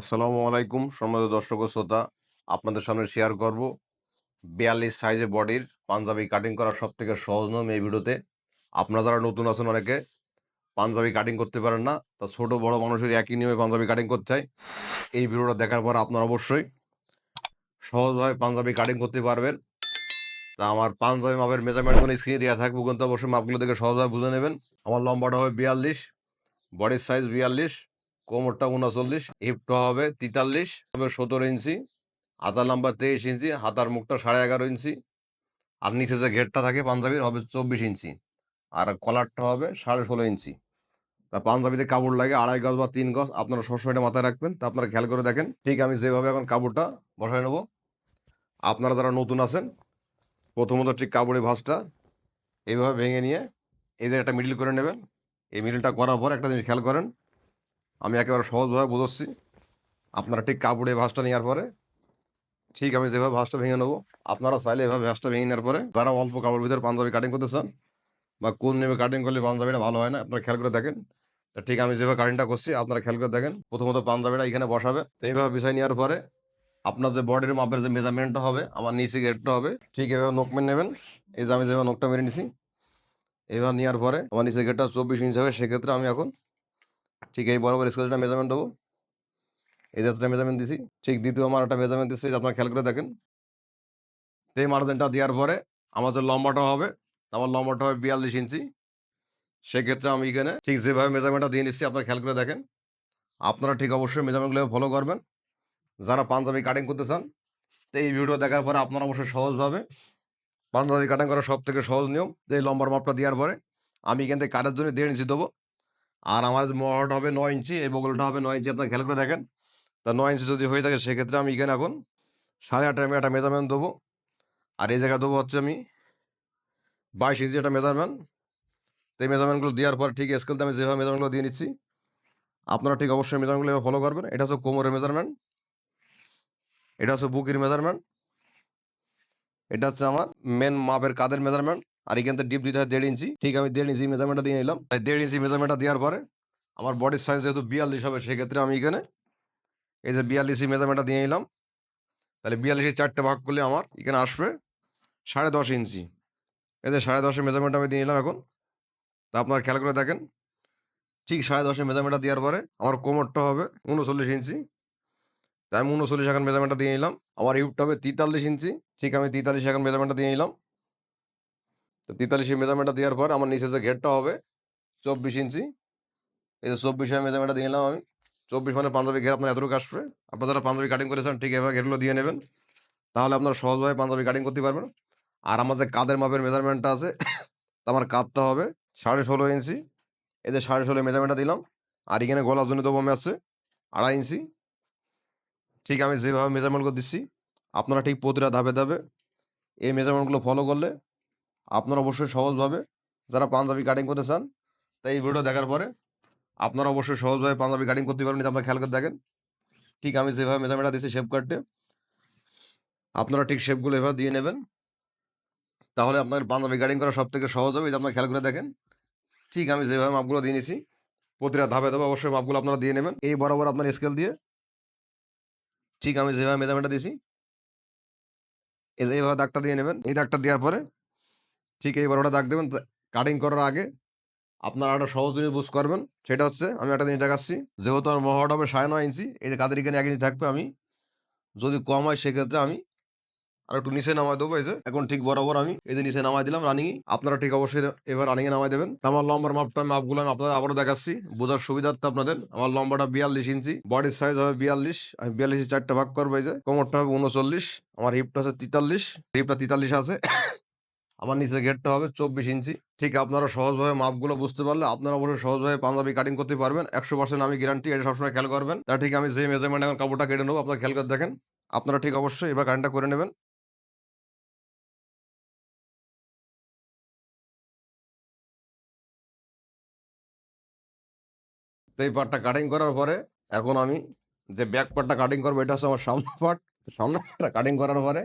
আসসালামু আলাইকুম, সম্মানিত দর্শক শ্রোতা। আপনাদের সামনে শেয়ার করব বিয়াল্লিশ সাইজে বডির পাঞ্জাবি কাটিং করা সব থেকে সহজ নিয়ম এই ভিডিওতে। আপনারা যারা নতুন আছেন অনেকে, পাঞ্জাবি কাটিং করতে পারেন না, তা ছোট বড় মানুষের একই নিয়মে পাঞ্জাবি কাটিং করতে চাই। এই ভিডিওটা দেখার পর আপনারা অবশ্যই সহজভাবে পাঞ্জাবি কাটিং করতে পারবেন। তা আমার পাঞ্জাবি মাপের মেজারমেন্টগুলো স্ক্রিনে দেওয়া থাকবে, কিন্তু অবশ্যই মাপগুলো দেখে সহজভাবে বুঝে নেবেন। আমার লম্বাটা হবে বিয়াল্লিশ বডির সাইজ বিয়াল্লিশ। কোমরটা উনচল্লিশ হিপটা হবে তেতাল্লিশ, হবে সতেরো ইঞ্চি হাতার নাম্বার তেইশ ইঞ্চি, হাতার মুখটা সাড়ে এগারো ইঞ্চি, আর নিচে যে ঘেরটা থাকে পাঞ্জাবির হবে চব্বিশ ইঞ্চি, আর কলারটা হবে সাড়ে ষোলো ইঞ্চি। তা পাঞ্জাবিতে কাপড় লাগে আড়াই গজ বা তিন গজ, আপনারা সবসময় এটা মাথায় রাখবেন, তা আপনারা খেয়াল করে দেখেন। ঠিক আমি যেভাবে এখন কাপড়টা বসায় নেব। আপনারা যারা নতুন আছেন, প্রথমত ঠিক কাপড়ের ভাঁজটা এইভাবে ভেঙে নিয়ে এই যে একটা মিডিল করে নেবেন। এই মিডিলটা করার পর একটা জিনিস খেয়াল করেন আমি একেবারে সহজভাবে বুঝাচ্ছি। আপনারা ঠিক কাপড়ে ভাঁজটা নেওয়ার পরে, ঠিক আমি যেভাবে ভাঁজটা ভেঙে নেব, আপনারা চাইলে এভাবে ভাঁজটা ভেঙে নেওয়ার পরে, যারা অল্প কাপড়ের ভিতরে পাঞ্জাবি কাটিং করতে চান বা কোন নেমে কাটিং করলে পাঞ্জাবিটা ভালো হয় না, আপনারা খেয়াল করে দেখেন। তা ঠিক আমি যেভাবে কাটিংটা করছি, আপনারা খেয়াল করে দেখেন। প্রথমত পাঞ্জাবিটা এখানে বসাবে। তো এইভাবে বিছাই নেওয়ার পরে, আপনার যে বডির মাপের যে মেজারমেন্টটা হবে, আমার নিচে গেটটা হবে, ঠিক এভাবে নোক মেরে নেবেন। এই যে আমি যেভাবে নোকটা মেরে নিছি এবার নেওয়ার পরে, আমার নিচে গেটটা চব্বিশ ইঞ্চ হবে, সেক্ষেত্রে আমি এখন ঠিক এই বরাবর স্কেলটা মেজারমেন্ট দেবো। এই যাত্রা মেজারমেন্ট দিছি, ঠিক দ্বিতীয় আমার একটা মেজারমেন্ট দিচ্ছি আপনার খেয়াল করে দেখেন। এই মার্জিনটা দেওয়ার পরে আমার যে লম্বাটা হবে, আমার লম্বাটা হবে বিয়াল্লিশ ইঞ্চি। সেক্ষেত্রে আমি এখানে ঠিক যেভাবে মেজারমেন্টটা দিয়ে নিচ্ছি, আপনার খেয়াল করে দেখেন। আপনারা ঠিক অবশ্যই মেজারমেন্টগুলো ফলো করবেন। যারা পাঞ্জাবি কাটিং করতে চান, তো এই ভিডিও দেখার পরে আপনারা অবশ্যই সহজভাবে পাঞ্জাবি কাটিং করার সব থেকে সহজ নিয়ম, যে লম্বার মাপটা দেওয়ার পরে আমি এখান থেকে কাঠের জন্য দেড় ইঞ্চি দেবো। আর আমার মহড়াটা হবে নয় ইঞ্চি, এই বগলটা হবে নয় ইঞ্চি। আপনার খেয়াল করে দেখেন, তা নয় ইঞ্চি যদি হয়ে থাকে, সেক্ষেত্রে আমি এখানে এখন সাড়ে আটটা আমি একটা মেজারমেন্ট দেবো। আর এই জায়গায় দেবো হচ্ছে আমি বাইশ ইঞ্চি একটা মেজারমেন্ট তো এই মেজারমেন্টগুলো দেওয়ার পর ঠিক স্কেলতে আমি যেভাবে মেজারমেন্টগুলো দিয়ে নিচ্ছি, আপনারা ঠিক অবশ্যই মেজারমেন্টগুলো ফলো করবেন। এটা হচ্ছে কোমরের মেজারমেন্ট এটা হচ্ছে বুকের মেজারমেন্ট এটা হচ্ছে আমার মেন মাপের কাদের মেজারমেন্ট আর এখান থেকে ডিপ দিতে হয় দেড় ইঞ্চি। ঠিক আমি দেড় ইঞ্চি মেজারমেন্টটা দিয়ে নিলাম। তাই দেড় ইঞ্চি মেজারমেন্টটা দেওয়ার পরে আমার বডির সাইজ যেহেতু বিয়াল্লিশ হবে, সেক্ষেত্রে আমি এখানে এই যে বিয়াল্লিশি মেজারমেন্টটা দিয়ে নিলাম। তাহলে বিয়াল্লিশি চারটে ভাগ করলে আমার এখানে আসবে সাড়ে দশ ইঞ্চি। এই যে সাড়ে দশের মেজারমেন্ট আমি দিয়ে নিলাম এখন। তা আপনার খেয়াল করে দেখেন, ঠিক সাড়ে দশের মেজারমেন্টটা দেওয়ার পরে আমার কোমরটা হবে উনচল্লিশ ইঞ্চি। তাই আমি উনচল্লিশ এখন মেজারমেন্টটা দিয়ে নিলাম। আমার ইউটটা হবে তেতাল্লিশ ইঞ্চি। ঠিক আমি তেতাল্লিশ এখন মেজারমেন্টটা দিয়ে নিলাম। তো তেতাল্লিশের মেজারমেন্টটা দেওয়ার পর আমার নিচে যে ঘেরটা হবে, চব্বিশ ইঞ্চি, এই যে চব্বিশের মেজারমেন্টটা দিয়ে নিলাম আমি। চব্বিশ মানে পাঞ্জাবি ঘের আপনার এতটুকু আসবে। আপনার যারা পাঞ্জাবি কাটিং করেছেন, ঠিক এভাবে ঘেরগুলো দিয়ে নেবেন। তাহলে আপনার সহজভাবে পাঞ্জাবি কাটিং করতে পারবেন। আর আমার যে কাদের মাপের মেজারমেন্টটা আছে তা আমার কাতটা হবে সাড়ে ষোলো ইঞ্চি। এই যে সাড়ে ষোলো মেজারমেন্টটা দিলাম। আর এখানে গলার জন্য তো কমে আসছে আড়াই ইঞ্চি। ঠিক আমি যেভাবে মেজারমেন্টগুলো দিচ্ছি, আপনারা ঠিক প্রতিটা ধাপে ধাপে এই মেজারমেন্টগুলো ফলো করলে আপনারা অবশ্যই সহজভাবে যারা পাঞ্জাবি কাটিং করতে চান, তাই এই ভিডিও দেখার পরে আপনারা অবশ্যই সহজভাবে পাঞ্জাবি কাটিং করতে পারেন আপনারা খেয়াল করে দেখেন। ঠিক আমি যেভাবে মেজারমেন্টটা দিচ্ছি শেপ কাটতে আপনারা ঠিক শেপগুলো এভাবে দিয়ে নেবেন। তাহলে আপনার পাঞ্জাবি কাটিং করা সব থেকে সহজ হবে, এটা আপনারা খেয়াল করে দেখেন। ঠিক আমি যেভাবে মাপগুলো দিয়ে নিছি প্রতিটা ধাপে ধাপে অবশ্যই মাপগুলো আপনারা দিয়ে নেবেন। এই বরাবর আপনার স্কেল দিয়ে ঠিক আমি যেভাবে মেজারমেন্টটা দিয়েছি, এই যে এইভাবে দাগটা দিয়ে নেবেন, এই দাগটা দেওয়ার পরে ঠিক এই বড়টা দাগ দেবেন কাটিং করার আগে আপনারা একটা সহজ জিনিস বুঝ করবেন, সেটা হচ্ছে আমি একটা জিনিস দেখাচ্ছি, যেহেতু আমার মহাটা হবে সাড়ে নয় ইঞ্চি, এই যে কাদের এখানে এক ইঞ্চি থাকবে আমি, যদি কম হয় সেক্ষেত্রে আমি আর একটু নিচে নামাই দেবো, এই যে এখন ঠিক বরাবর আমি এই যে নিচে নামাই দিলাম রানিং আপনারা ঠিক অবশ্যই এবার রানিং এ নামাই দেবেন আমার লম্বার মাপটা মাপগুলো আমি আপনাদের আবারও দেখাচ্ছি, বোঝার সুবিধার্থে আপনাদের, আমার লম্বাটা বিয়াল্লিশ ইঞ্চি বডির সাইজ হবে বিয়াল্লিশ, আমি বিয়াল্লিশ চারটা ভাগ করব, এই যে কোমরটা হবে উনচল্লিশ, আমার হিপটা হচ্ছে তেতাল্লিশ হিপটা তেতাল্লিশ আছে আমার নিচে গেটটা হবে চব্বিশ ইঞ্চি। ঠিক আপনারা সহজভাবে মাপগুলো বুঝতে পারলে আপনারা অবশ্যই সহজভাবে পাঞ্জাবি কাটিং করতে পারবেন। একশো পার্সেন্ট আমি গ্যারান্টি এটা সবসময় খেয়াল করবেন। তা ঠিক আমি যে মেজারমেন্ট এখন কাপড়টা কেটে নেব, আপনারা খেয়াল করে দেখেন। আপনারা ঠিক অবশ্যই এবার কাটিংটা করে নেবেন। এই পার্টটা কাটিং করার পরে এখন আমি যে ব্যাক পার্টটা কাটিং করব, এটা হচ্ছে আমার সামনে পার্ট সামনে পার্টটা কাটিং করার পরে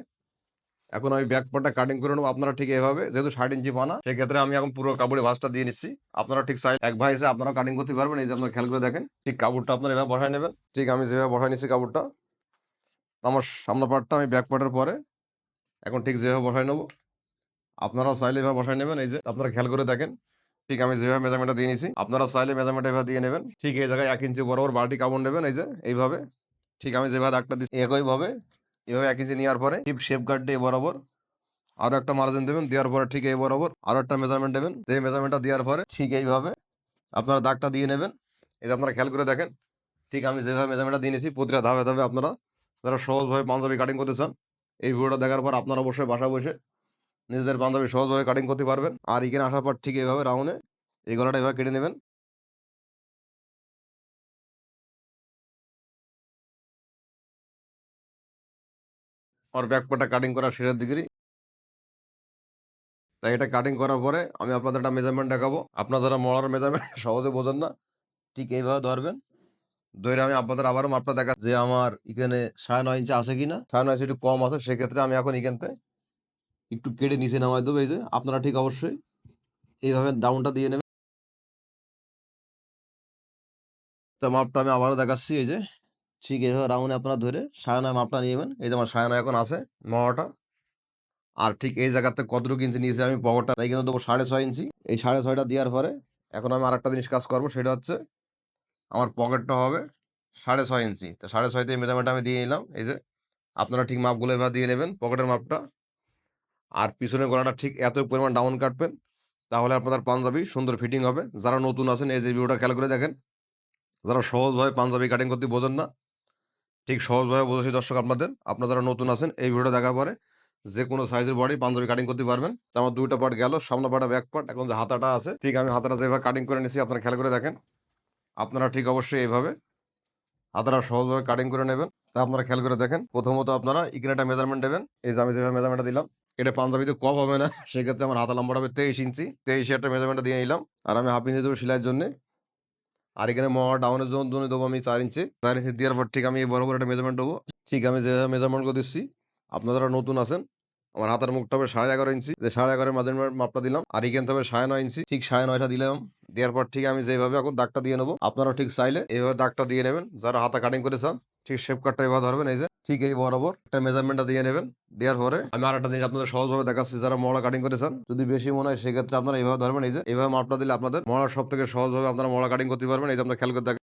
এখন আমি ব্যাক পার্টটা কাটিং করে নেব, আপনারা ঠিক এভাবে, যেহেতু ষাট ইঞ্চি বানা, সেক্ষেত্রে আমি এখন পুরো কাপড়ে ভাঁজটা দিয়ে নিচ্ছি। আপনারা ঠিক সাইড এক ভাই এসে আপনারা কাটিং করতে পারবেন, এই যে আপনারা খেয়াল করে দেখেন, ঠিক কাপড়টা আপনারা এভাবে বসায় নেবেন। ঠিক আমি যেভাবে বসায় নিচ্ছি কাপড়টা, আমার সামনে পার্টটা আমি ব্যাক পার্টের পরে, এখন ঠিক যেভাবে বসায় নেব, আপনারাও চাইলে এভাবে বসায় নেবেন, এই যে আপনারা খেয়াল করে দেখেন, ঠিক আমি যেভাবে মেজারমেন্টটা দিয়ে নিছি আপনারা চাইলে মেজারমেন্ট এভাবে দিয়ে নেবেন, ঠিক এই জায়গায় এক ইঞ্চি বরাবর বালতি কাপড় নেবেন, এই যে, এইভাবে, ঠিক আমি যেভাবে দাগটা দিচ্ছি, একইভাবে এভাবে এক ইঞ্চি নেওয়ার পরে টিপ শেপ গার্ড দিয়ে বরাবর। আরও একটা মার্জিন দেবেন, দেওয়ার পরে ঠিক এই বরাবর। আরও একটা মেজারমেন্ট দেবেন এই মেজারমেন্টটা দেওয়ার পরে ঠিক এইভাবে আপনারা দাগটা দিয়ে নেবেন। এই যে আপনারা খেয়াল করে দেখেন, ঠিক আমি যেভাবে মেজারমেন্টটা দিয়ে নিয়েছি, প্রতিটা ধাপে ধাপে আপনারা যারা সহজভাবে পাঞ্জাবি কাটিং করতে চান, এই ভিডিওটা দেখার পর আপনারা অবশ্যই বাসা বসে নিজেদের পাঞ্জাবি সহজভাবে কাটিং করতে পারবেন। আর এখানে আসার পর ঠিক এইভাবে রাউন্ডে এই গলাটা এভাবে কেটে নেবেন। আর ব্যাক পাটা কাটিং করা শেষের দিকেরই। তাই এটা কাটিং করার পরে আমি আপনাদের একটা মেজারমেন্ট দেখাবো। আপনারা যারা মলার মেজারমেন্ট সহজে বোঝেন না, ঠিক এইভাবে ধরবেন। ধরে আমি আপনাদের আবারও মাপটা দেখা যে আমার এখানে সাড়ে নয় ইঞ্চি আছে কিনা, সাড়ে নয় ইঞ্চি একটু কম আছে, সেক্ষেত্রে আমি এখন এখান থেকে একটু কেটে নিচে নামাই দেবো। এই যে আপনারা ঠিক অবশ্যই এইভাবে ডাউনটা দিয়ে নেবেন। তো মাপটা আমি আবারও দেখাচ্ছি, এই যে ঠিক এইভাবে রাউন্ডে আপনারা ধরে সাড়ে মাপটা নিয়ে নেবেন। এই যে আমার সাড়ে নয় এখন আছে মলাটা আর ঠিক এই জায়গাতে কতটুকু ইঞ্চি নিয়েছি আমি পকেটটা তাই কিন্তু দেবো সাড়ে ছয় ইঞ্চি এই সাড়ে ছয়টা দেওয়ার পরে এখন আমি আরেকটা জিনিস কাজ করব সেটা হচ্ছে আমার পকেটটা হবে সাড়ে ছয় ইঞ্চি তো সাড়ে ছয়তে মেজারমেন্ট আমি দিয়ে নিলাম। এই যে আপনারা ঠিক মাপগুলো এবার দিয়ে নেবেন পকেটের মাপটা। আর পিছনের গলাটা ঠিক এত পরিমাণ ডাউন কাটবেন তাহলে আপনাদের পাঞ্জাবি সুন্দর ফিটিং হবে। যারা নতুন আছেন এই যে ভিডিওটা খেয়াল করে দেখেন, যারা সহজভাবে পাঞ্জাবি কাটিং করতে বোঝেন না ঠিক সহজভাবে বোঝাচ্ছি দর্শক আপনাদের। আপনারা যারা নতুন আছেন, এই ভিডিওটা দেখার পরে যে কোনো সাইজের বডি পাঞ্জাবি কাটিং করতে পারবেন। তো আমার দুইটা পার্ট গেল সামনে পার্ট ব্যাক পার্ট এখন যে হাতাটা আছে, ঠিক আমি হাতাটা যেভাবে কাটিং করে নিয়েছি, আপনারা খেয়াল করে দেখেন। আপনারা ঠিক অবশ্যই এইভাবে হাতাটা সহজভাবে কাটিং করে নেবেন। তা আপনারা খেয়াল করে দেখেন, প্রথমত আপনারা একটা মেজারমেন্ট দেবেন এই যে আমি যেভাবে মেজারমেন্টটা দিলাম, এটা পাঞ্জাবিতে কম হবে না, সেক্ষেত্রে আমার হাতা লম্বাটা হবে তেইশ ইঞ্চি তেইশে একটা মেজারমেন্টটা দিয়ে নিলাম। আর আমি হাফ ইঞ্চি দেবো সেলাইয়ের জন্য আর এখানে মহা ডাউনের জন্য জন্য দেবো আমি চার ইঞ্চি চার ইঞ্চি দেওয়ার পর ঠিক আমি বরাবর একটা মেজারমেন্ট দেবো। ঠিক আমি যে মেজারমেন্ট করে দিচ্ছি, আপনারা নতুন আছেন, আমার হাতের মুখটা হবে সাড়ে এগারো ইঞ্চি যে সাড়ে এগারো মেজারমেন্ট মাপটা দিলাম, আর এখানে হবে সাড়ে নয় ইঞ্চি ঠিক সাড়ে নয়টা দিলাম। দেওয়ার পর ঠিক আমি যেভাবে এখন দাগটা দিয়ে নেব আপনারা ঠিক চাইলে এইভাবে দাগটা দিয়ে নেবেন। যারা হাতা কাটিং করেছেন ঠিক শেপ কাটটা এভাবে ধরবেন, এই যে, ঠিক এই বরাবর একটা মেজারমেন্টটা দিয়ে নেবেন, দেওয়ার পরে আমি আর একটা জিনিস আপনাদের সহজভাবে দেখাচ্ছি, যারা মলা কাটিং করেছেন, যদি বেশি মনে হয় সেক্ষেত্রে আপনারা এইভাবে ধরবেন, এই যে এইভাবে মাপটা দিলে আপনাদের মলার সব থেকে সহজভাবে আপনারা মলা কাটিং করতে পারবেন, এই যে আপনারা খেয়াল করে দেখেন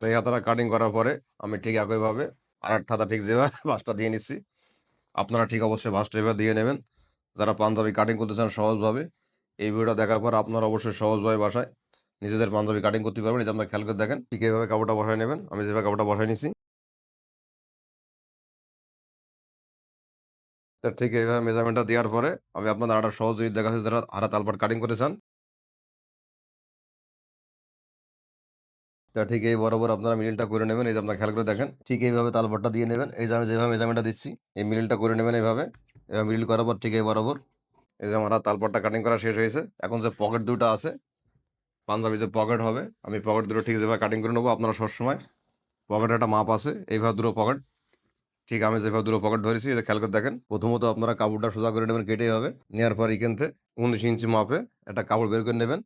তো এই হাতাটা কাটিং করার পরে আমি ঠিক একইভাবে আর একটা হাতা ঠিক যেভাবে বাসটা দিয়ে নিচ্ছি। আপনারা ঠিক অবশ্যই বাসটা এভাবে দিয়ে নেবেন। যারা পাঞ্জাবি কাটিং করতে চান সহজভাবে এই ভিডিওটা দেখার পর আপনারা অবশ্যই সহজভাবে বাসায় নিজেদের পাঞ্জাবি কাটিং করতে পারবেন। যে আপনারা খেয়াল করে দেখেন, ঠিক এইভাবে কাপড়টা বসায় নেবেন। আমি যেভাবে কাপড়টা বসায় নিছি, তা ঠিক এইভাবে মেজারমেন্টটা দেওয়ার পরে আমি আপনাদের আরও সহজ যদি দেখাচ্ছি যারা হারা তালপাট কাটিং করে চান, তা ঠিক এই বরাবর আপনারা মিলিলটা করে নেবেন। এই যে আপনারা খেয়াল করে দেখেন, ঠিক এইভাবে তালপাটটা দিয়ে নেবেন। এই যে আমি যেভাবে মেজারমেন্টটা দিচ্ছি, এই মিলিলটা করে নেবেন এইভাবে। এবার মিলিল করার পর ঠিক এই বরাবর এই যে আমার তালপাটটা কাটিং করা শেষ হয়েছে। এখন যে পকেট দুটো আছে, পাঞ্জাবি যে পকেট হবে, আমি পকেট দুটো ঠিক যেভাবে কাটিং করে নেব আপনারা সবসময় পকেটের একটা মাপ আছে, এইভাবে দুটো পকেট ঠিক আমি যেভাবে দুটো পকেট ধরেছি এটা খেয়াল করে দেখেন, প্রথমত আপনারা কাপড়টা সোজা করে নেবেন কেটেই হবে নেওয়ার পর এখান থেকে উনিশ ইঞ্চি মাপে একটা কাপড় বের করে নেবেন।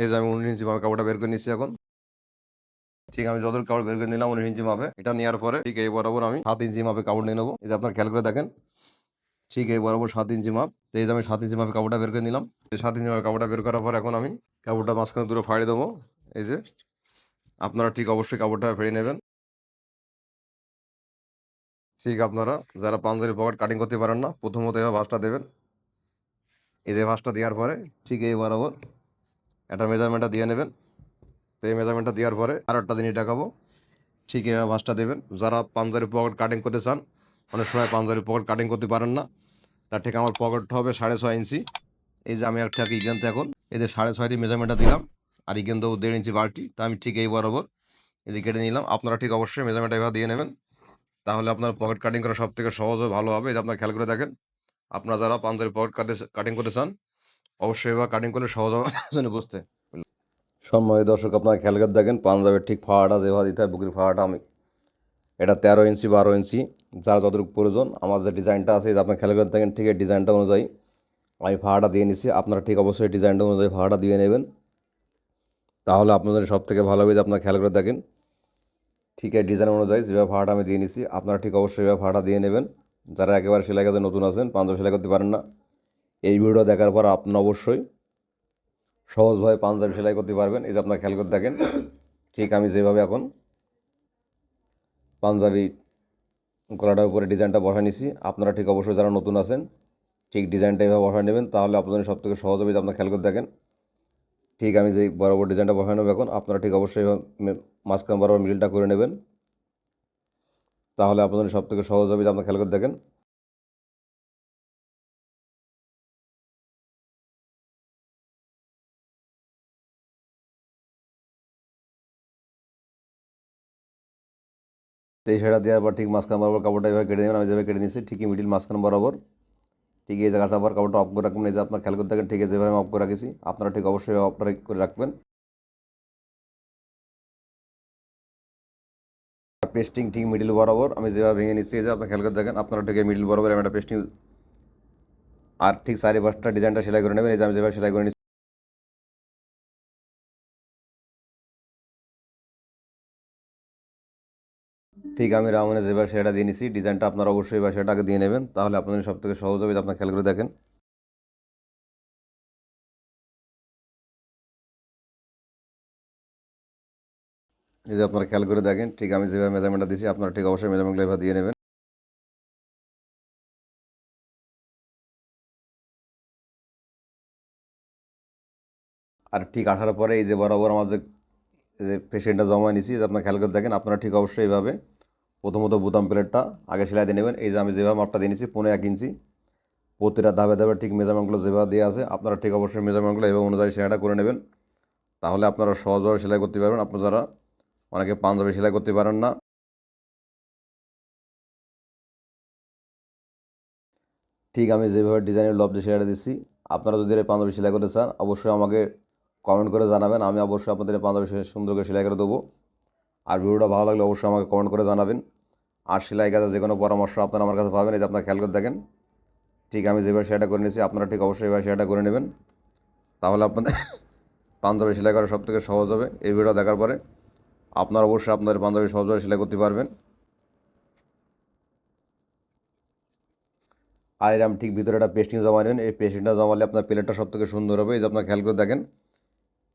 এই যে আমি উনিশ ইঞ্চি মাপে কাপড়টা বের করে নিচ্ছি এখন। ঠিক আমি যত কাপড় বের করে নিলাম উনিশ ইঞ্চি মাপে এটা নেওয়ার পরে ঠিক এই বরাবর আমি সাত ইঞ্চি মাপে কাপড় নিয়ে নেব। এই যে আপনার খেয়াল করে দেখেন ঠিক এই বরাবর সাত ইঞ্চি মাপ। তো এই যে আমি সাত ইঞ্চি মাপে কাপড়টা বের করে নিলাম। এই সাত ইঞ্চি মাপে কাপড়টা বের করার পর এখন আমি কাপড়টা মাঝখানে দূরে ফাড়ি দেবো। এই যে আপনারা ঠিক অবশ্যই কাপড়টা ফেড়ে নেবেন। ঠিক আপনারা যারা পাঞ্জাবি পকেট কাটিং করতে পারেন না, প্রথমত এবার ভাঁজটা দেবেন। এই যে ভাঁজটা দেওয়ার পরে ঠিক এই বরাবর একটা মেজারমেন্টটা দিয়ে নেবেন। তো এই মেজারমেন্টটা দেওয়ার পরে আর একটা জিনিস দেখাবো। ঠিক এভাবে ভাঁজটা দেবেন। যারা পাঞ্জাবি পকেট কাটিং করতে চান, অনেক সময় পাঞ্জাবি পকেট কাটিং করতে পারেন না। তার ঠিক আমার পকেটটা হবে সাড়ে ছয় ইঞ্চি এই যে আমি একটা ইগেনতে এখন, এই যে সাড়ে ছয় দিয়ে মেজারমেন্টটা দিলাম, আর ইগেন দেবো দেড় ইঞ্চি বাল্টি তা আমি ঠিক এই বরাবর এই যে কেটে নিলাম। আপনারা ঠিক অবশ্যই মেজারমেন্টটা এভাবে দিয়ে নেবেন। তাহলে আপনার পকেট কাটিং করা সব থেকে সহজ ও ভালো হবে, এই যে আপনার খেয়াল করে দেখেন। আপনারা যারা পাঞ্জাবি পকেট কাটে কাটিং করতে চান, অবশ্যই এবার কাটিং করলে সহজ হবে বুঝতে। সম্মানিত দর্শক, আপনারা খেয়াল করে দেখেন, পাঞ্জাবের ঠিক ফাড়াটা যেভাবে দিতে হয়, বুকের ফাড়াটা আমি এটা তেরো ইঞ্চি বারো ইঞ্চি, যার যতটুকু প্রয়োজন। আমার যে ডিজাইনটা আছে যে আপনার খেয়াল করে থাকেন ঠিক এই ডিজাইনটা অনুযায়ী আমি ভাড়াটা দিয়ে নিচ্ছি আপনারা ঠিক অবশ্যই ডিজাইনটা অনুযায়ী ভাড়াটা দিয়ে নেবেন। তাহলে আপনাদের সব থেকে ভালো হবে যে আপনারা খেয়াল করে দেখেন, ঠিক এই ডিজাইন অনুযায়ী যেভাবে ভাড়াটা আমি দিয়ে নিচ্ছি আপনারা ঠিক অবশ্যই এভাবে ভাড়াটা দিয়ে নেবেন। যারা একেবারে সেলাই কাজে নতুন আছেন, পাঞ্জাবি সেলাই করতে পারেন না, এই ভিডিও দেখার পর আপনারা অবশ্যই সহজভাবে পাঞ্জাবি সেলাই করতে পারবেন। এই যে আপনার খেয়াল করে দেখেন, ঠিক আমি যেভাবে এখন পাঞ্জাবি গলাটার উপরে ডিজাইনটা বসা নিছি। আপনারা ঠিক অবশ্যই যারা নতুন আছেন, ঠিক ডিজাইনটা এভাবে বসা নেবেন, তাহলে আপনাদের সব থেকে সহজ হবে যে আপনার খেয়াল করে দেখেন। ঠিক আমি যে বরাবর ডিজাইনটা বসা নেব এখন, আপনারা ঠিক অবশ্যই মাঝখান বরাবর মিলটা করে নেবেন। তাহলে আপনাদের সব থেকে সহজ হবে যে আপনার খেয়াল করে দেখেন। এই সাইডটা দেওয়ার পর ঠিক মাঝখান বরাবর কাপড়টা এভাবে কেটে নেবেন, আমি যেভাবে কেটে নিচ্ছি ঠিকই মিডিল মাঝখান বরাবর। ঠিক এই জায়গাটা আবার কাপড়টা অফ করে রাখবেন, এই যে আপনার খেয়াল করে দেখেন ঠিক আছে যেভাবে অফ করে রাখেছি। আপনারা ঠিক অবশ্যই অফ করে রাখবেন। পেস্টিং ঠিক মিডিল বরাবর, আমি যেভাবে ভেঙে নিচ্ছি যে আপনার খেয়াল করে দেখেন আপনারা ঠিক মিডিল বরাবর আমি একটা পেস্টিং আর ঠিক সাড়ে পাঁচটা ডিজাইনটা সেলাই করে নেবেন, এই যে আমি যেভাবে সেলাই করে ঠিক আমি রাউন্ডে যেভাবে সেটা দিয়ে নিচ্ছি ডিজাইনটা আপনারা অবশ্যই বা সেটাকে দিয়ে নেবেন, তাহলে আপনাদের সব থেকে সহজ হবে আপনার খেয়াল করে দেখেন। এই যে আপনারা খেয়াল করে দেখেন, ঠিক আমি যেভাবে মেজারমেন্টটা দিচ্ছি আপনারা ঠিক অবশ্যই মেজারমেন্টগুলো এভাবে দিয়ে নেবেন। আর ঠিক আঠার পরে এই যে বরাবর আমার যে পেশেন্টটা জমা নিছি, যে আপনারা খেয়াল করে দেখেন, আপনারা ঠিক অবশ্যই এইভাবে প্রথমত বোতাম প্লেটটা আগে সেলাই দিয়ে নেবেন। এই যে আমি যেভাবে মাপটা দিয়ে নিছি পনেরো এক ইঞ্চি। প্রতিটা ধাপে ধাপে ঠিক মেজারমেন্টগুলো যেভাবে দেওয়া আছে, আপনারা ঠিক অবশ্যই মেজারমেন্টগুলো এভাবে অনুযায়ী সেলাইটা করে নেবেন। তাহলে আপনারা সহজভাবে সেলাই করতে পারবেন। আপনারা যারা অনেকে পাঞ্জাবি সেলাই করতে পারেন না। ঠিক আমি যেভাবে ডিজাইনের লব দিয়ে সেলাইটা দিচ্ছি আপনারা যদি এই পাঞ্জাবি সেলাই করতে চান, অবশ্যই আমাকে কমেন্ট করে জানাবেন। আমি অবশ্যই আপনাদের পাঞ্জাবি সুন্দর করে সেলাই করে দেবো। আর ভিডিওটা ভালো লাগলে অবশ্যই আমাকে কমেন্ট করে জানাবেন। আর সেলাই কাজে যে কোনো পরামর্শ আপনারা আমার কাছে পাবেন, এই যে আপনারা খেয়াল করে দেখেন। ঠিক আমি যেভাবে সেটা করে নিয়েছি, আপনারা ঠিক অবশ্যই এভাবে সেটা করে নেবেন। তাহলে আপনাদের পাঞ্জাবি সেলাই করা সব থেকে সহজ হবে, এই ভিডিও দেখার পরে আপনারা অবশ্যই আপনাদের পাঞ্জাবি সহজভাবে সেলাই করতে পারবেন। আর এরম ঠিক ভিতরে একটা পেস্টিং জমা নেবেন, এই পেস্টিংটা জমালে আপনার প্লেটটা সব থেকে সুন্দর হবে, এই যে আপনার খেয়াল করে দেখেন।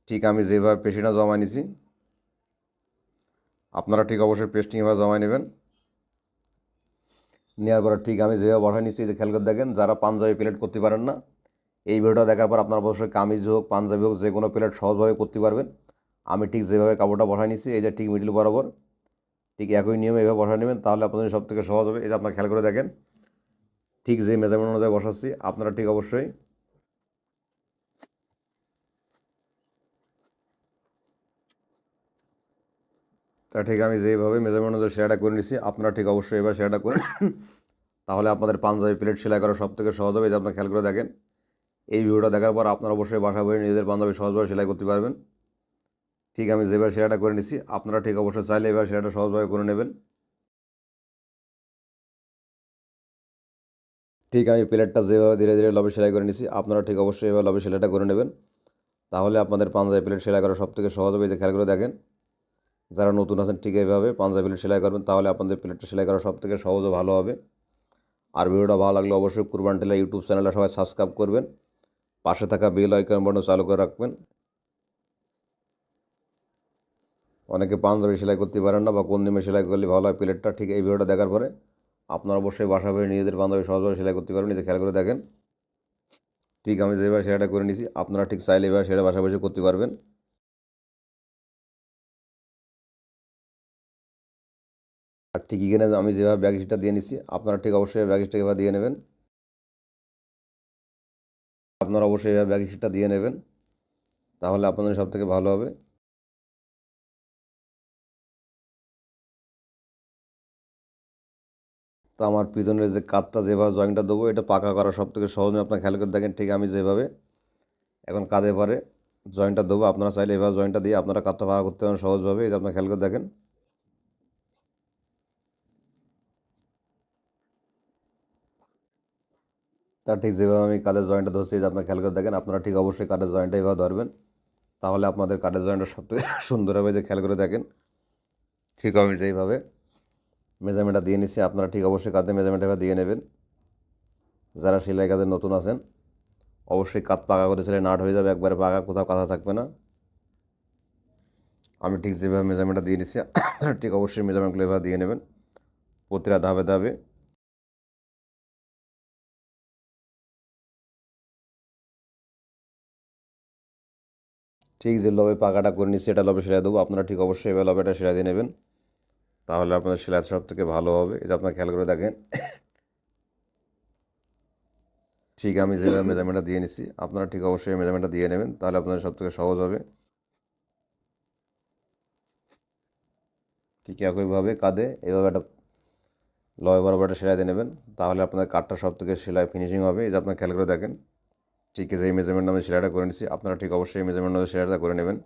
ঠিক আমি যেভাবে পেস্টিংটা জমা নিয়েছি, আপনারা ঠিক অবশ্যই পেস্টিং এভাবে জমা নেবেন। নেওয়ার পরে ঠিক আমি যেভাবে বসাই নিচ্ছি যে খেয়াল দেখেন, যারা পাঞ্জাবি প্লেট করতে পারেন না, এই ভিডিওটা দেখার পর আপনারা অবশ্যই কামিজ হোক, পাঞ্জাবি হোক যে কোনো প্লেট সহজভাবে করতে পারবেন। আমি ঠিক যেভাবে কাপড়টা বসাই নিচ্ছি, এই যে ঠিক মিডিল বরাবর, ঠিক একই নিয়মে এভাবে বসাই নেবেন, তাহলে আপনাদের সব থেকে সহজ হবে। এই যে আপনারা খেয়াল করে দেখেন, ঠিক যে মেজারমেন্ট অনুযায়ী বসাচ্ছি, আপনারা ঠিক অবশ্যই তা ঠিক আমি যেভাবে মেজারমেন্ট অনুযায়ী সেলাইটা করে নিচ্ছি আপনারা ঠিক অবশ্যই এবার সেলাইটা করে তাহলে আপনাদের পাঞ্জাবি প্লেট সেলাই করা সব থেকে সহজ হবে যে আপনারা খেয়াল করে দেখেন। এই ভিডিওটা দেখার পর আপনারা অবশ্যই বাসা বই নিজেদের পাঞ্জাবি সহজভাবে সেলাই করতে পারবেন। ঠিক আমি যেভাবে সেলাইটা করে নিচ্ছি আপনারা ঠিক অবশ্যই চাইলে এবার সেলাইটা সহজভাবে করে নেবেন। ঠিক আমি প্লেটটা যেভাবে ধীরে ধীরে লবে সেলাই করে নিচ্ছি আপনারা ঠিক অবশ্যই এভাবে লবে সেলাইটা করে নেবেন। তাহলে আপনাদের পাঞ্জাবি প্লেট সেলাই করা সব থেকে সহজ হবে যে খেয়াল করে দেখেন। যারা নতুন আছেন, ঠিক এইভাবে পাঞ্জাবি সেলাই করবেন, তাহলে আপনাদের প্লেটটা সেলাই করা সব থেকে সহজ ও ভালো হবে। আর ভিডিওটা ভালো লাগলে অবশ্যই কুরবান টেলা ইউটিউব চ্যানেলটা সবাই সাবস্ক্রাইব করবেন। পাশে থাকা বেল আইকন বাটন চালু করে রাখবেন। অনেকে পাঞ্জাবি সেলাই করতে পারেন না বা কোন নিমে সেলাই করলে ভালো হয় প্লেটটা, ঠিক এই ভিডিওটা দেখার পরে আপনারা অবশ্যই বাসা বই নিজেদের পাঞ্জাবি সহজভাবে সেলাই করতে পারবেন, নিজে খেয়াল করে দেখেন। ঠিক আমি যেভাবে সেলাইটা করে নিছি, আপনারা ঠিক চাইলে এভাবে সেটা বাসা বসে করতে পারবেন। আর ঠিক এখানে আমি যেভাবে ব্যাগ হিটটা দিয়ে নিছি, আপনারা ঠিক অবশ্যই ব্যাগ হিটটা এভাবে দিয়ে নেবেন। আপনারা অবশ্যই এভাবে ব্যাগ হিটটা দিয়ে নেবেন, তাহলে আপনাদের সব থেকে ভালো হবে। তো আমার পিছনের যে কাতটা যেভাবে জয়েন্টটা দেবো, এটা পাকা করা সব থেকে সহজ। আপনার খেয়াল করে দেখেন, ঠিক আমি যেভাবে এখন কাঁধে পারে জয়েন্টটা দেবো। আপনারা চাইলে এভাবে জয়েন্টটা দিয়ে আপনারা কাতটা ভাগা করতে পারেন সহজভাবে। এটা আপনার খেয়াল করে দেখেন তার ঠিক যেভাবে আমি কাঠের জয়েন্টটা ধরছি যে আপনার খেয়াল করে দেখেন, আপনারা ঠিক অবশ্যই কাঠের জয়েন্টটা এভাবে ধরবেন। তাহলে আপনাদের কাঠের জয়েন্টটা সবথেকে সুন্দর হবে যে খেয়াল করে দেখেন। ঠিক আমি এইভাবে মেজারমেন্টটা দিয়ে নিচ্ছি আপনারা ঠিক অবশ্যই কাঁধে মেজারমেন্ট এভাবে দিয়ে নেবেন। যারা সেলাই কাজে নতুন আছেন, অবশ্যই কাত পাকা করে ছেলে নাট হয়ে যাবে, একবারে পাকা, কোথাও কাঁথা থাকবে না। আমি ঠিক যেভাবে মেজারমেন্টটা দিয়ে নিচ্ছি ঠিক অবশ্যই মেজারমেন্টগুলো এভাবে দিয়ে নেবেন। প্রতিটা ধাপে ধাপে ঠিক যে লবে পাকাটা করে নিচ্ছি, এটা লবে সেলাই দেবো। আপনারা ঠিক অবশ্যই এবার লবেটা সেলাই দিয়ে নেবেন। তাহলে আপনাদের সেলাই সব থেকে ভালো হবে। যে আপনার খেয়াল করে দেখেন। ঠিক আমি যেভাবে মেজারমেন্টটা দিয়ে নিচ্ছি, আপনারা ঠিক অবশ্যই মেজারমেন্টটা দিয়ে নেবেন, তাহলে আপনাদের সব থেকে সহজ হবে। ঠিক একইভাবে কাঁধে এভাবে একটা লয় বরাবর একটা সেলাই দিয়ে নেবেন, তাহলে আপনাদের কাঠটা সব থেকে সেলাই ফিনিশিং হবে। এই যে আপনার খেয়াল করে দেখেন। ঠিক আছে, এই মেজারমেন্ট আমি সেলাইটা করে নিচ্ছি আপনারা ঠিক অবশ্যই এই মেজারমেন্ট সেলাইটা করে নেবেন।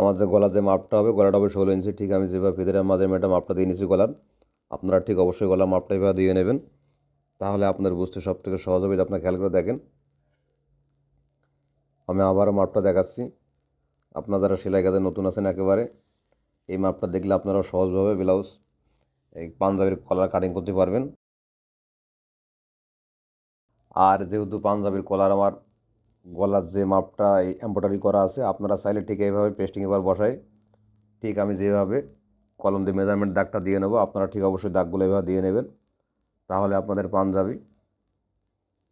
আমার যে গলার যে মাপটা হবে, গলাটা হবে ষোলো ইঞ্চি। ঠিক আমি যেভাবে ভিতরে মাঝে মেয়েটা মাপটা দিয়ে নিচ্ছি গলার। আপনারা ঠিক অবশ্যই গলার মাপটা এভাবে দিয়ে নেবেন। তাহলে আপনার বুঝতে সব থেকে সহজ হবে আপনার খেয়াল করে দেখেন। আমি আবারও মাপটা দেখাচ্ছি। আপনারা যারা সেলাই কাজে নতুন আছেন একেবারে, এই মাপটা দেখলে আপনারা সহজভাবে ব্লাউজ। এই পাঞ্জাবির কলার কাটিং করতে পারবেন। আর যেহেতু পাঞ্জাবির কলার আমার, গলার যে মাপটা এই এম্ব্রয়ডারি করা আছে, আপনারা চাইলে ঠিক এইভাবে পেস্টিং এবার বসাই ঠিক আমি যেভাবে কলম দিয়ে মেজারমেন্ট দাগটা দিয়ে নেব, আপনারা ঠিক অবশ্যই দাগগুলো এভাবে দিয়ে নেবেন। তাহলে আপনাদের পাঞ্জাবি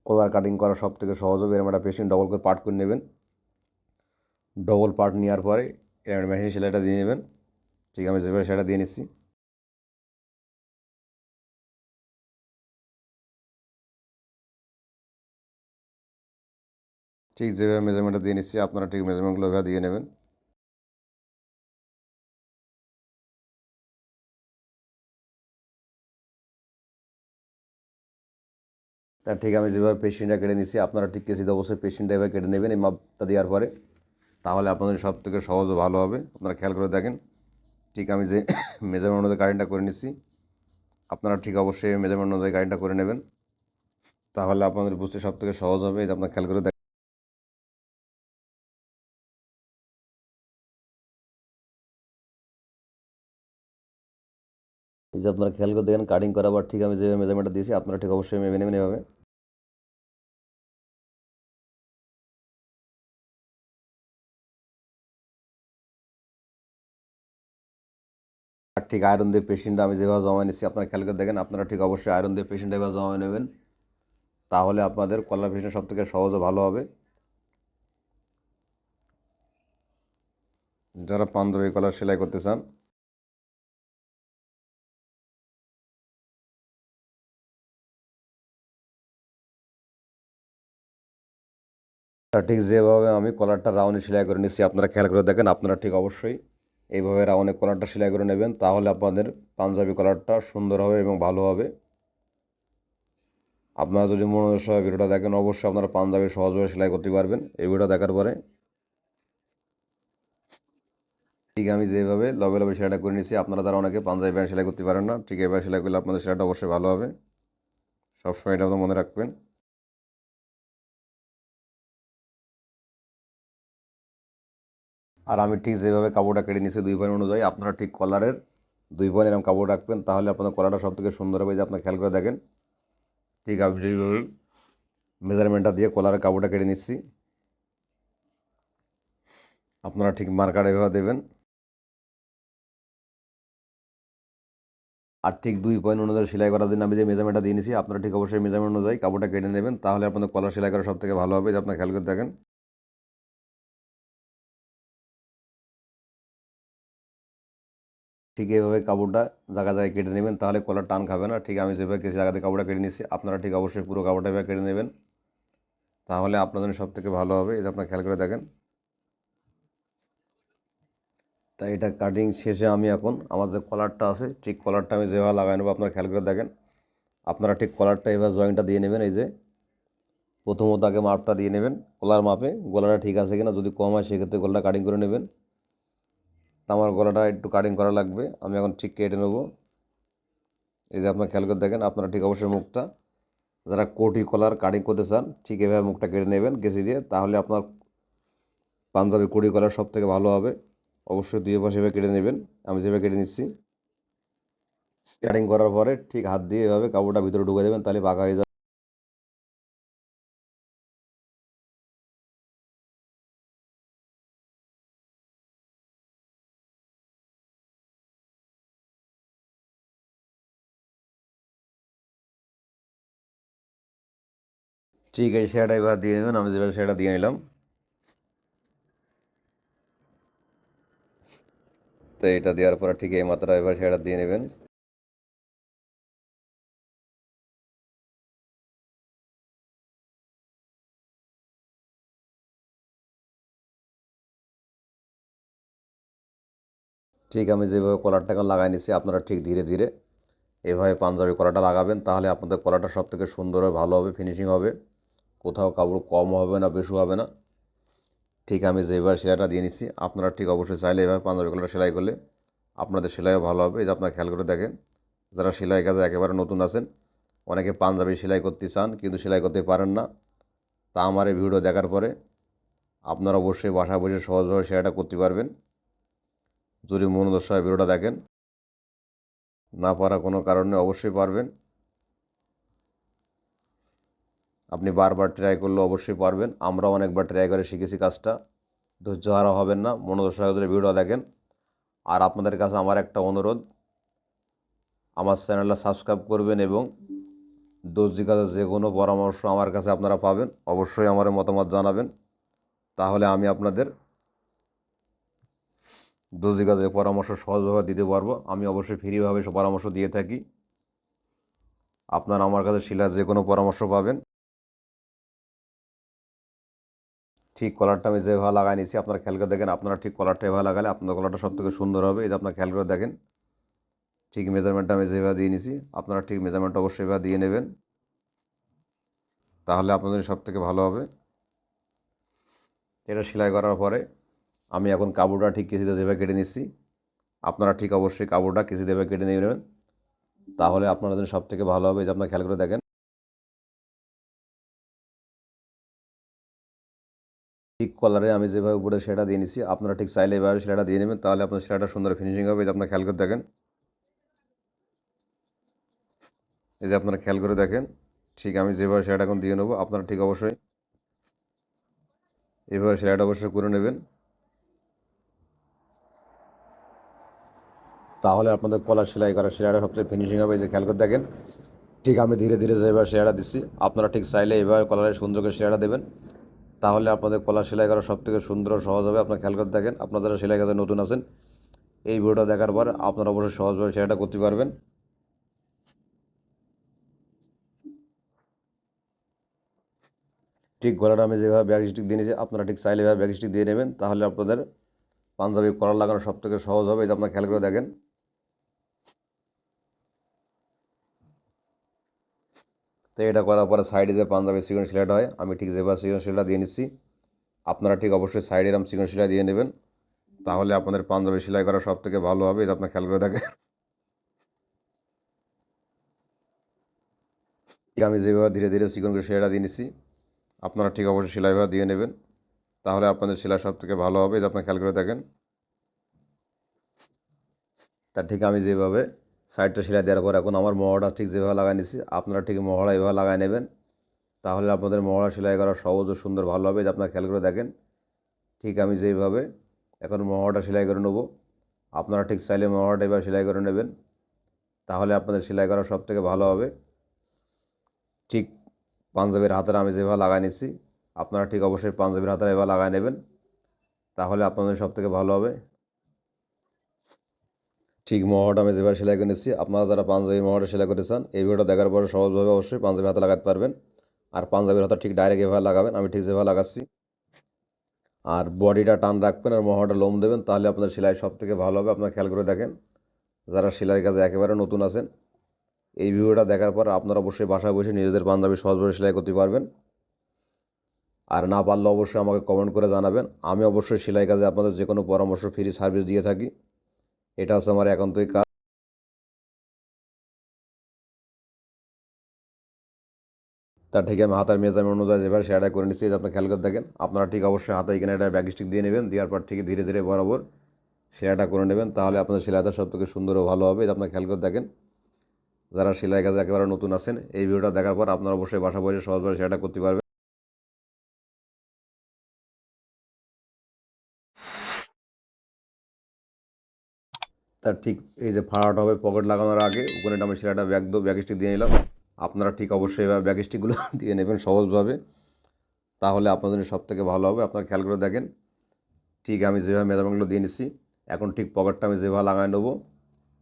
কলার কাটিং করা সব থেকে সহজ হবে। এরম একটা পেস্টিং ডবল করে পার্ট করে নেবেন। ডবল পার্ট নেওয়ার পরে এরকম মেশিন সেলাইটা দিয়ে নেবেন। ঠিক আমি যেভাবে সেটা দিয়ে নিচ্ছি। ঠিক যেভাবে মেজারমেন্টটা দিয়ে নিচ্ছি, আপনারা ঠিক মেজারমেন্টগুলো এভাবে দিয়ে নেবেন। তা ঠিক আমি যেভাবে পেশেন্টটা কেটে নিচ্ছি আপনারা ঠিক কেসিতে অবশ্যই পেশেন্টটা এভাবে কেটে নেবেন, এই মাপটা দেওয়ার পরে। তাহলে আপনাদের সব থেকে সহজ ও ভালো হবে। আপনারা খেয়াল করে দেখেন, ঠিক আমি যে মেজারমেন্ট অনুযায়ী কারেন্টটা করে নিচ্ছি আপনারা ঠিক অবশ্যই মেজারমেন্ট অনুযায়ী গাড়িটা করে নেবেন। তাহলে আপনাদের বুঝতে সব থেকে সহজ হবে যে আপনার খেয়াল করে দেখেন। এই যে আপনারা খেয়াল করে দেখেন কাটিং করাবার ঠিক আমি যেভাবে মেজারমেন্টটা দিয়েছি, আপনারা ঠিক অবশ্যই মেনে নেবেন এভাবে। ঠিক আয়রন দিয়ে পেশেন্টটা আমি যেভাবে জমা নিচ্ছি আপনারা খেয়াল করে দেখেন, আপনারা ঠিক অবশ্যই আয়রন দিয়ে পেশেন্টটা এভাবে জমা নেবেন। তাহলে আপনাদের কলার পেশেন্ট সব থেকে সহজ ভালো হবে। যারা পাঞ্জাবি কলার সেলাই করতে চান। ঠিক যেভাবে আমি কলারটা রাউন্ডে সেলাই করে নিচ্ছি আপনারা খেয়াল করে দেখেন, আপনারা ঠিক অবশ্যই এইভাবে রাউন্ডে কলারটা সেলাই করে নেবেন, তাহলে আপনাদের পাঞ্জাবি কলারটা সুন্দর হবে এবং ভালো হবে। আপনারা যদি মনোযোগ সহ ভিডিওটা দেখেন, অবশ্যই আপনারা পাঞ্জাবি সহজভাবে সেলাই করতে পারবেন। এই ভিডিওটা দেখার পরে ঠিক আমি যেভাবে লবে লবে সেলাইটা করে নিয়েছি, আপনারা যারা অনেকে পাঞ্জাবি প্যান্ট সেলাই করতে পারেন না, ঠিক এভাবে সেলাই করলে আপনাদের সেলাইটা অবশ্যই ভালো হবে। সবসময় এটা মনে রাখবেন। আর আমি ঠিক যেভাবে কাপড়টা কেটে নিয়েছি, দুই পয়েন্ট অনুযায়ী, আপনারা ঠিক কলারের দুই পয়েন্ট এরকম কাপড় রাখবেন, তাহলে আপনার কলারটা সব থেকে সুন্দর হবে। যে আপনার খেয়াল করে দেখেন, ঠিক আমি যেভাবে মেজারমেন্টটা দিয়ে কলারের কাপড়টা কেটে নিচ্ছি। আপনারা ঠিক মার্কার এভাবে দেবেন। আর ঠিক দুই পয়েন্ট অনুযায়ী সেলাই করার জন্য আমি যে মেজারমেন্টটা দিয়ে নিচ্ছি আপনারা ঠিক অবশ্যই মেজারমেন্ট অনুযায়ী কাপড়টা কেটে নেবেন, তাহলে আপনাদের কলার সেলাই করা সব থেকে ভালো হবে। যে আপনার খেয়াল করে দেখেন ঠিক এইভাবে কাপড়টা জায়গা জায়গায় কেটে নেবেন, তাহলে কলার টান খাবে না। ঠিক আমি যেভাবে কিছু জায়গাতে কাপড়টা কেটে নিচ্ছি আপনারা ঠিক অবশ্যই পুরো কাপড়টা এভাবে কেটে নেবেন। তাহলে আপনাদের সব থেকে ভালো হবে, এই যে আপনার খেয়াল করে দেখেন। তাই এটা কাটিং শেষে আমি এখন আমার যে কলারটা আছে, ঠিক কলারটা আমি যেভাবে লাগাই নেব আপনারা খেয়াল করে দেখেন। আপনারা ঠিক কলারটা এবার জয়েন্টটা দিয়ে নেবেন, এই যে। প্রথমত আগে মাপটা দিয়ে নেবেন, কলার মাপে গলাটা ঠিক আছে কিনা, যদি কম হয় সেক্ষেত্রে গলাটা কাটিং করে নেবেন। তা আমার গলাটা একটু কাটিং করা লাগবে। আমি এখন ঠিক কেটে নেব। এই যে আপনার খেয়াল করে দেখেন, আপনারা ঠিক অবশ্যই মুখটা, যারা কোটি কলার কাটিং করতে চান, ঠিক এভাবে মুখটা কেটে নেবেন গেছি দিয়ে, তাহলে আপনার পাঞ্জাবি কোটি কলার সব থেকে ভালো হবে। অবশ্যই দুই পাশে এভাবে কেটে নেবেন। আমি যেভাবে কেটে নিচ্ছি কাটিং করার পরে ঠিক হাত দিয়ে এভাবে কাপড়টা ভিতরে ঢুকে দেবেন, তাহলে পাকা হয়ে যাবে। ঠিক আছে সেটা এবার দিয়ে নেবেন আমি যেভাবে সেটা দিয়ে নিলাম তো এটা দেওয়ার পরে ঠিক এই মাত্রা এবার সেটা দিয়ে নেবেন ঠিক আমি যেভাবে কলারটা এখন লাগাই নিছি আপনারা ঠিক ধীরে ধীরে এভাবে পাঞ্জাবি কলাটা লাগাবেন তাহলে আপনাদের কলাটা সব থেকে সুন্দর হবে ভালো হবে ফিনিশিং হবে কোথাও কাপড় কম হবে না, বেশি হবে না। ঠিক আমি যেভাবে সেলাইটা দিয়ে নিচ্ছি, আপনারা ঠিক অবশ্যই চাইলে এভাবে পাঞ্জাবি কলারটা সেলাই করলে আপনাদের সেলাইও ভালো হবে। এই যে আপনারা খেয়াল করে দেখেন, যারা সেলাই কাজে একেবারে নতুন আছেন, অনেকে পাঞ্জাবি সেলাই করতে চান কিন্তু সেলাই করতে পারেন না। তা আমার এই ভিডিও দেখার পরে আপনারা অবশ্যই বাসায় বসে সহজভাবে সেলাইটা করতে পারবেন। যদি মনোদর্শায় ভিডিওটা দেখেন, না পারা কোনো কারণে অবশ্যই পারবেন। আপনি বারবার ট্রাই করলে অবশ্যই পারবেন। আমরাও অনেকবার ট্রাই করে শিখেছি কাজটা। ধৈর্য হারা হবেন না। মনোদর্শায় যদি ভিডিও দেখেন। আর আপনাদের কাছে আমার একটা অনুরোধ, আমার চ্যানেলটা সাবস্ক্রাইব করবেন এবং দর্জি কাজে যে কোনো পরামর্শ আমার কাছে আপনারা পাবেন, অবশ্যই আমার মতামত জানাবেন। তাহলে আমি আপনাদের দর্জি কাজে পরামর্শ সহজভাবে দিতে পারব। আমি অবশ্যই ফ্রিভাবে পরামর্শ দিয়ে থাকি। আপনারা আমার কাছে শিলা যে কোনো পরামর্শ পাবেন। ঠিক কলারটা আমি যেভাবে লাগাই নিয়েছি আপনারা খেয়াল করে দেখেন, আপনারা ঠিক কলারটা এভাবে লাগালে আপনার কলারটা সব থেকে সুন্দর হবে। এই যে আপনারা খেয়াল করে দেখেন, ঠিক মেজারমেন্টটা আমি যেভাবে দিয়ে নিছি, আপনারা ঠিক মেজারমেন্টটা অবশ্যই এভাবে দিয়ে নেবেন। তাহলে আপনাদের সব থেকে ভালো হবে। এটা সেলাই করার পরে আমি এখন কাপড়টা ঠিক কেজিতে যেভাবে কেটে নিচ্ছি আপনারা ঠিক অবশ্যই কাপড়টা কেজিতে যেভাবে কেটে নিয়ে নেবেন, তাহলে আপনাদের সব থেকে ভালো হবে। যে আপনারা খেয়াল করে দেখেন ঠিক কলারে আমি যেভাবে উপরে সেটা দিয়ে নিচ্ছি আপনারা ঠিক চাইলে এভাবে সেটা দিয়ে নেবেন, তাহলে আপনার সেটা সুন্দর ফিনিশিং হবে। যে আপনারা খেয়াল করে দেখেন। এই যে আপনারা খেয়াল করে দেখেন, ঠিক আমি যেভাবে সেটা এখন দিয়ে নেব, আপনারা ঠিক অবশ্যই এভাবে সেলাইটা অবশ্যই করে নেবেন। তাহলে আপনাদের কলা সেলাই করা সেলাইটা সবচেয়ে ফিনিশিং হবে যে খেয়াল করে দেখেন। ঠিক আমি ধীরে ধীরে যেভাবে সেলাইটা দিচ্ছি, আপনারা ঠিক চাইলে এভাবে কলারের সুন্দর করে সেলাইটা দেবেন। তাহলে আপনাদের কলা সেলাই করা সব থেকে সুন্দর সহজ হবে। আপনার খেয়াল করে দেখেন, আপনারা যারা সেলাই কাজে নতুন আছেন, এই ভিডিওটা দেখার পর আপনারা অবশ্যই সহজভাবে সেলাইটা করতে পারবেন। ঠিক গলাটা আমি যেভাবে ব্যাগ স্টিক দিয়ে নিয়েছি, আপনারা ঠিক চাইলে এভাবে ব্যাগ স্টিক দিয়ে নেবেন, তাহলে আপনাদের পাঞ্জাবি কলার লাগানো সব থেকে সহজ হবে। যে আপনারা খেয়াল করে দেখেন তো এটা করার পরে সাইডে যে পাঞ্জাবি চিকন সেলাইটা হয়, আমি ঠিক যেভাবে চিকন সেলাইটা দিয়ে নিচ্ছি, আপনারা ঠিক অবশ্যই সাইডে এরম চিকন সেলাই দিয়ে নেবেন। তাহলে আপনাদের পাঞ্জাবি সেলাই করা সব থেকে ভালো হবে এটা আপনার খেয়াল করে দেখেন। আমি যেভাবে ধীরে ধীরে চিকন করে সেলাইটা দিয়ে নিচ্ছি, আপনারা ঠিক অবশ্যই সেলাইভাবে দিয়ে নেবেন। তাহলে আপনাদের সেলাই সব থেকে ভালো হবে যে আপনার খেয়াল করে থাকেন তা ঠিক আমি যেভাবে সাইডটা সেলাই দেওয়ার পর এখন আমার মহড়া ঠিক যেভাবে লাগাই নিচ্ছি আপনারা ঠিক মহড়া এভাবে লাগাই নেবেন। তাহলে আপনাদের মহড়া সেলাই করা সহজ ও সুন্দর ভালো হবে, যে আপনারা খেয়াল করে দেখেন। ঠিক আমি যেভাবে এখন মহড়াটা সেলাই করে নেব। আপনারা ঠিক চাইলে মহড়াটা এভাবে সেলাই করে নেবেন, তাহলে আপনাদের সেলাই করা সব থেকে ভালো হবে। ঠিক পাঞ্জাবের হাতের আমি যেভাবে লাগাই নিচ্ছি আপনারা ঠিক অবশ্যই পাঞ্জাবের হাতের এভাবে লাগাই নেবেন, তাহলে আপনাদের সব থেকে ভালো হবে। ঠিক মহড়াটা আমি যেভাবে সেলাই করে নিচ্ছি, আপনারা যারা পাঞ্জাবি মহড়া সেলাই করতে চান, এই ভিডিওটা দেখার পরে সহজভাবে অবশ্যই পাঞ্জাবি হাতে লাগাতে পারবেন। আর পাঞ্জাবির হাতে ঠিক ডাইরেক্ট এভাবে লাগাবেন, আমি ঠিক যেভাবে লাগাচ্ছি। আর বডিটা টান রাখবেন আর মহাটা লোম দেবেন, তাহলে আপনার সেলাই সব থেকে ভালো হবে। আপনার খেয়াল করে দেখেন, যারা সেলাই কাজে একেবারে নতুন আছেন, এই ভিডিওটা দেখার পর আপনারা অবশ্যই বাসায় বসে নিজেদের পাঞ্জাবি সহজভাবে সেলাই করতে পারবেন। আর না পারলে অবশ্যই আমাকে কমেন্ট করে জানাবেন। আমি অবশ্যই সেলাই কাজে আপনাদের যে কোনো পরামর্শ ফ্রি সার্ভিস দিয়ে থাকি। এটা হচ্ছে আমার একান্তই কাজ। তার ঠিক আমি হাতার মেজারমেন্ট অনুযায়ী যেভাবে সেটা করে নিচ্ছি আপনি খেয়াল করে দেখেন, আপনারা ঠিক অবশ্যই হাতে এখানে একটা ব্যাগ স্টিক দিয়ে নেবেন, দেওয়ার পর ঠিক ধীরে ধীরে বরাবর সেলাইটা করে নেবেন, তাহলে আপনার সেলাইটা সব থেকে সুন্দর ও ভালো হবে। আপনার খেয়াল করে দেখেন, যারা সেলাই কাজে একেবারে নতুন আছেন, এই ভিডিওটা দেখার পর আপনারা অবশ্যই বাসা বসে সহজভাবে সেটা করতে পারবেন। তার ঠিক এই যে ফাড়াটা হবে পকেট লাগানোর আগে ওখানে আমি সেলাইটা ব্যাগ দো, ব্যাগ স্টিক দিয়ে নিলাম। আপনারা ঠিক অবশ্যই এবার ব্যাগ স্টিকগুলো দিয়ে নেবেন সহজভাবে। তাহলে আপনাদের সব থেকে ভালো হবে। আপনারা খেয়াল করে দেখেন, ঠিক আমি যেভাবে মেজারমেন্টগুলো দিয়ে নিচ্ছি এখন ঠিক পকেটটা আমি যেভাবে লাগাই নেব,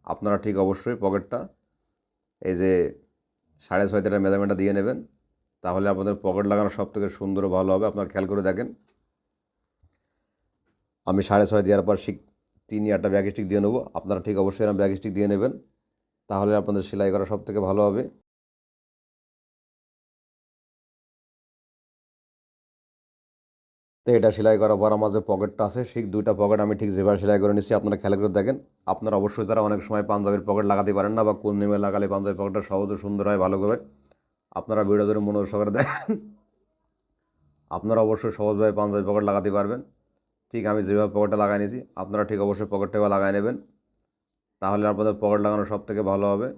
আপনারা ঠিক অবশ্যই পকেটটা, এই যে সাড়ে ছয় তেটার মেজারমেন্টটা দিয়ে নেবেন। তাহলে আপনাদের পকেট লাগানো সব থেকে সুন্দর ভালো হবে। আপনারা খেয়াল করে দেখেন, আমি সাড়ে ছয় দেওয়ার পর শিখ তিন একটা ব্যাগ স্টিক দিয়ে নেব। আপনারা ঠিক অবশ্যই এরকম ব্যাগ স্টিক দিয়ে নেবেন। তাহলে আপনাদের সেলাই করা সব থেকে ভালো হবে। তো এটা সেলাই করার পর আমার যে পকেটটা আছে, সেই দুইটা পকেট আমি ঠিক যেভাবে সেলাই করে নিচ্ছি আপনারা খেয়াল করে দেখেন। আপনারা অবশ্যই যারা অনেক সময় পাঞ্জাবির পকেট লাগাতে পারেন না বা কোন নেমে লাগালে পাঞ্জাবির পকেটটা সহজে সুন্দর হয়, ভালো করে। আপনারা ভিডিও ধরে মনোযোগ সহকারে দেখেন। আপনারা অবশ্যই সহজভাবে পাঞ্জাবি পকেট লাগাতে পারবেন। ঠিক আমি যেভাবে পকেটটা লাগাই নিয়েছি, আপনারা ঠিক অবশ্যই পকেটটা লাগাই নেবেন। তাহলে আপনাদের পকেট লাগানো সব থেকে ভালো হবে।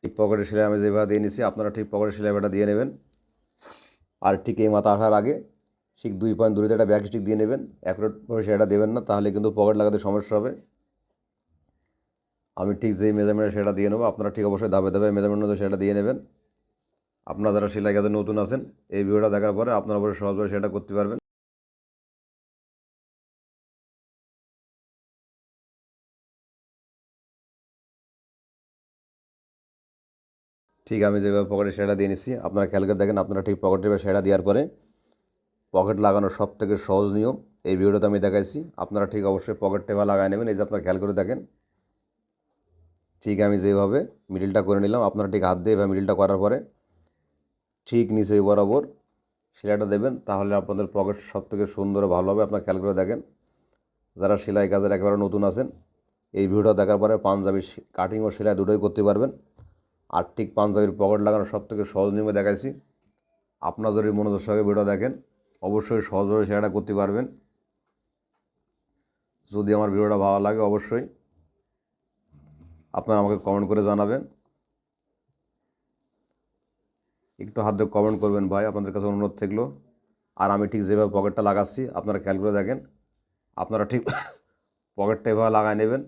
ঠিক পকেটের সেলাই আমি যেভাবে দিয়ে নিচ্ছি আপনারা ঠিক পকেটের সেলাইটা দিয়ে নেবেন। আর ঠিক এই মাথা আসার আগে ঠিক দুই পয়েন্ট দূরে একটা ব্যাগ স্টিক দিয়ে নেবেন। একভাবে সেটা দেবেন না, তাহলে কিন্তু পকেট লাগাতে সমস্যা হবে। আমি ঠিক যেই মেজারমেন্টে সেটা দিয়ে নেব, আপনারা ঠিক অবশ্যই ধাপে ধাপে মেজারমেন্ট সেটা দিয়ে নেবেন। আপনারা যারা সেলাই কাজে নতুন আছেন, এই ভিডিওটা দেখার পরে আপনারা অবশ্যই সহজভাবে সেটা করতে পারবেন। ঠিক আমি যেভাবে পকেটে সেটা দিয়ে নিচ্ছি, আপনারা খেয়াল করে দেখেন, আপনারা ঠিক পকেটে সেটা দেওয়ার পরে পকেট লাগানোর সব থেকে সহজ নিয়ম, এই ভিডিওতে আমি দেখাইছি। আপনারা ঠিক অবশ্যই পকেট টেপা লাগাই নেবেন, এই যে আপনারা খেয়াল করে দেখেন। ঠিক আমি যেভাবে মিডিলটা করে নিলাম, আপনারা ঠিক হাত দিয়ে এভাবে মিডিলটা করার পরে ঠিক নিচে বরাবর সেলাইটা দেবেন, তাহলে আপনাদের পকেট সব থেকে সুন্দর ভালো হবে। আপনারা খেয়াল করে দেখেন, যারা সেলাই কাজের একেবারে নতুন আছেন, এই ভিডিওটা দেখার পরে পাঞ্জাবি কাটিং ও সেলাই দুটোই করতে পারবেন। আর ঠিক পাঞ্জাবির পকেট লাগানো সব থেকে সহজ নিয়মে দেখাইছি। আপনার যদি মনোযোগ সহকারে ভিডিও দেখেন, অবশ্যই সহজভাবে সেলাইটা করতে পারবেন। যদি আমার ভিডিওটা ভালো লাগে, অবশ্যই আপনারা আমাকে কমেন্ট করে জানাবেন। একটু হাত দিয়ে কমেন্ট করবেন ভাই, আপনাদের কাছে অনুরোধ থাকল। আর আমি ঠিক যেভাবে পকেটটা লাগাচ্ছি, আপনারা খেয়াল করে দেখেন, আপনারা ঠিক পকেটটা এভাবে লাগাই নেবেন।